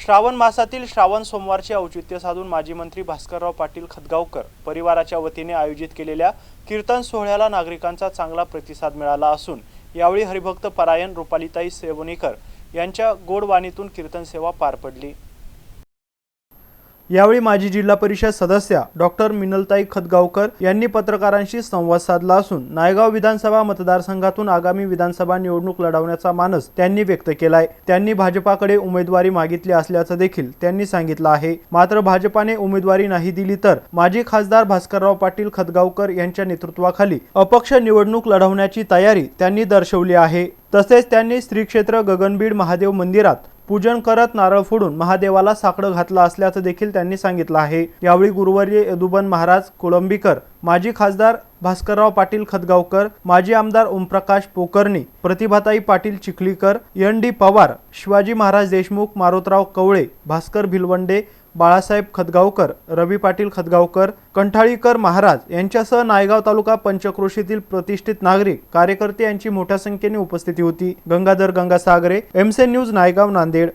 श्रावण मासातील श्रावण सोमवारचे औचित्य साधून माजी मंत्री भास्करराव पाटील खतगावकर परिवाराच्या वतीने आयोजित केलेल्या कीर्तन सोहळ्याला नागरिकांचा चांगला प्रतिसाद मिळाला असून यावेळी हरिभक्त परायण रुपालिताई सेवनेकर यांच्या गोडवाणीतून कीर्तन सेवा पार पडली. यावेळी माजी जिल्हा परिषद सदस्या डॉक्टर मिनलताई खतगावकर यांनी पत्रकारांशी संवाद साधला असून नायगाव विधानसभा मतदारसंघातून आगामी विधानसभा निवडणूक लढवण्याचा मानस त्यांनी व्यक्त केलाय. त्यांनी भाजपाकडे उमेदवारी मागितली असल्याचं देखील त्यांनी सांगितलं आहे. मात्र भाजपाने उमेदवारी नाही दिली तर माजी खासदार भास्करराव पाटील खतगावकर यांच्या नेतृत्वाखाली अपक्ष निवडणूक लढवण्याची तयारी त्यांनी दर्शवली आहे. तसेच त्यांनी श्री क्षेत्र गगनबीड महादेव मंदिरात पूजन करत नारळ फोडून महादेवाला साकडं घातलं असल्याचं देखील त्यांनी सांगितलं आहे. यावेळी गुरुवर्य यदुबन महाराज कोळंबीकर माजी खासदार भास्करराव पाटील खतगावकर माजी आमदार ओमप्रकाश पोकर्णी प्रतिभाताई पाटील चिखलीकर एन डी पवार शिवाजी महाराज देशमुख मारोतराव कवळे भास्कर भिलवंडे बाळासाहेब खतगावकर रवी पाटील खतगावकर कंठाळीकर महाराज यांच्यासह नायगाव तालुका पंचक्रोशीतील प्रतिष्ठित नागरिक कार्यकर्ते यांची मोठ्या संख्येने उपस्थिती होती. गंगाधर गंगासागरे एमसे न्यूज नायगाव नांदेड.